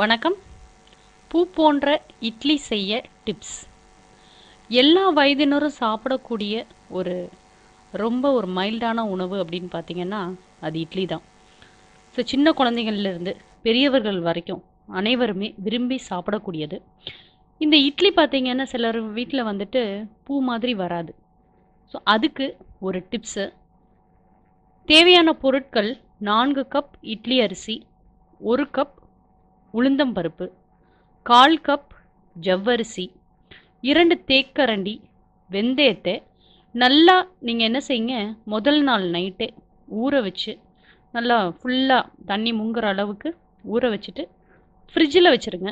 வணக்கம். பூ போன்ற இட்லி செய்ய டிப்ஸ் எல்லா வயதினரும் சாப்பிடக்கூடிய ஒரு ரொம்ப ஒரு மைல்டான உணவு அப்படின்னு பார்த்தீங்கன்னா அது இட்லி தான். ஸோ சின்ன குழந்தைங்கள்லேருந்து பெரியவர்கள் வரைக்கும் அனைவருமே விரும்பி சாப்பிடக்கூடியது. இந்த இட்லி பார்த்தீங்கன்னா சிலர் வீட்டில் வந்துட்டு பூ மாதிரி வராது. ஸோ அதுக்கு ஒரு டிப்ஸு தேவையான பொருட்கள் நான்கு கப் இட்லி அரிசி ஒரு கப் உளுந்தம்பருப்பு கால் கப் ஜவ்வரிசி இரண்டு தேக்கரண்டி வெந்தயத்தை நல்லா நீங்கள் என்ன செய்யுங்க முதல் நாள் நைட்டே ஊற வச்சு நல்லா ஃபுல்லாக தண்ணி முங்குற அளவுக்கு ஊற வச்சுட்டு ஃப்ரிட்ஜில் வச்சுருங்க.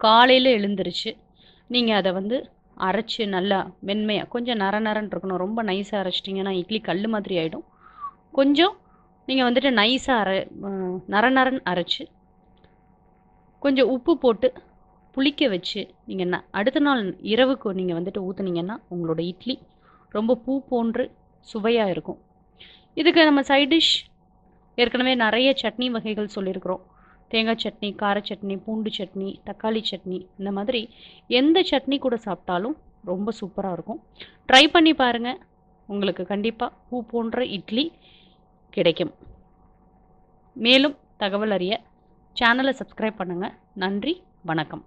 காலையில் எழுந்துருச்சு நீங்கள் அதை வந்து அரைச்சி நல்லா மென்மையாக கொஞ்சம் நர நரன்னு இருக்கணும் ரொம்ப நைஸாக அரைச்சிட்டிங்கன்னா இட்லி கல் மாதிரி ஆகிடும் கொஞ்சம் நீங்கள் வந்துட்டு நைஸாக அரை நர நரன்னு அரைச்சி கொஞ்சம் உப்பு போட்டு புளிக்க வச்சு நீங்கள் ந அடுத்த நாள் இரவுக்கு நீங்கள் வந்துட்டு ஊற்றுனீங்கன்னா உங்களோட இட்லி ரொம்ப பூ போன்று சுவையாக இருக்கும். இதுக்கு நம்ம சைட் டிஷ் ஏற்கனவே நிறைய சட்னி வகைகள் சொல்லியிருக்கிறோம். தேங்காய் சட்னி கார சட்னி பூண்டு சட்னி தக்காளி சட்னி இந்த மாதிரி எந்த சட்னி கூட சாப்பிட்டாலும் ரொம்ப சூப்பராக இருக்கும். ட்ரை பண்ணி பாருங்கள் உங்களுக்கு கண்டிப்பாக பூ போன்ற இட்லி கிடைக்கும். மேலும் தகவல் அறிய சேனலை சப்ஸ்கிரைப் பண்ணுங்கள் நன்றி வணக்கம்.